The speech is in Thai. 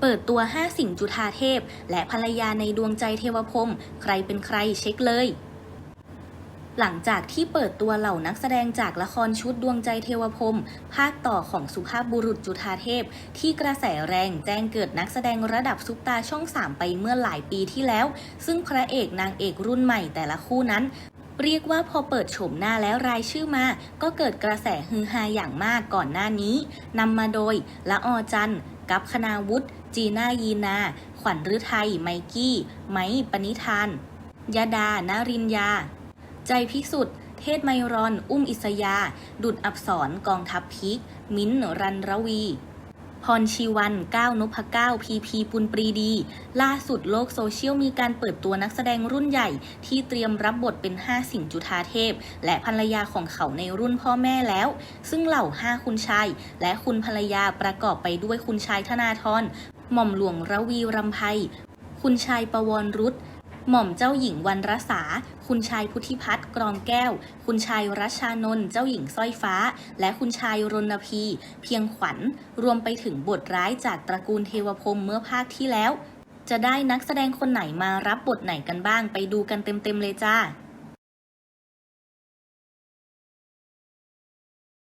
เปิดตัว 5 สิ่งจุฑาเทพ และภรรยาในดวงใจเทวพรมใครเป็นใครเช็คเลย หลังจากที่เปิดตัวเหล่านักแสดงจากละครชุดดวงใจเทวพรมภาคต่อของสุภาพบุรุษจุฑาเทพ ที่กระแสแรงแจ้งเกิดนักแสดงระดับซุปตาช่อง 3 ไปเมื่อหลายปีที่แล้ว ซึ่งพระเอกนางเอกรุ่นใหม่แต่ละคู่นั้นเรียกว่าพอเปิดโฉมหน้าแล้วรายชื่อมา ก็เกิดกระแสฮือฮาอย่างมากก่อนหน้านี้นำมาโดยละออจันทร์ กับคณาวุฒิจีน่ายีนา ขวัญฤทัย ไมกี้ ไม้ปณิธานยาดานารินยา ใจพิสุทธิ์ เทศไมรอน อุ้มอิสยา ดุดอับสรกองทัพพีกมิ้นรันรวี พรชีวันก้าวนพก้าวพีพีปุณปรีดี ล่าสุดโลกโซเชียลมีการเปิดตัวนักแสดงรุ่นใหญ่ ที่เตรียมรับบทเป็น 5 สิ่งจุฑาเทพ และภรรยาของเขาในรุ่นพ่อแม่แล้ว ซึ่งเหล่า 5 คุณชาย และคุณภรรยาประกอบไปด้วยคุณชายธนาธรหม่อมหลวงระวีรำไพคุณชายประวรรุษ หม่อมเจ้าหญิงวันรสา คุณชายพุทธิพัฒน์กรองแก้ว คุณชายรัชานนท์เจ้าหญิงสร้อยฟ้า และคุณชายรณพี เพียงขวัญ รวมไปถึงบทร้ายจากตระกูลเทวพรมเมื่อภาคที่แล้ว จะได้นักแสดงคนไหนมารับบทไหนกันบ้างไปดูกันเต็มๆเลยจ้า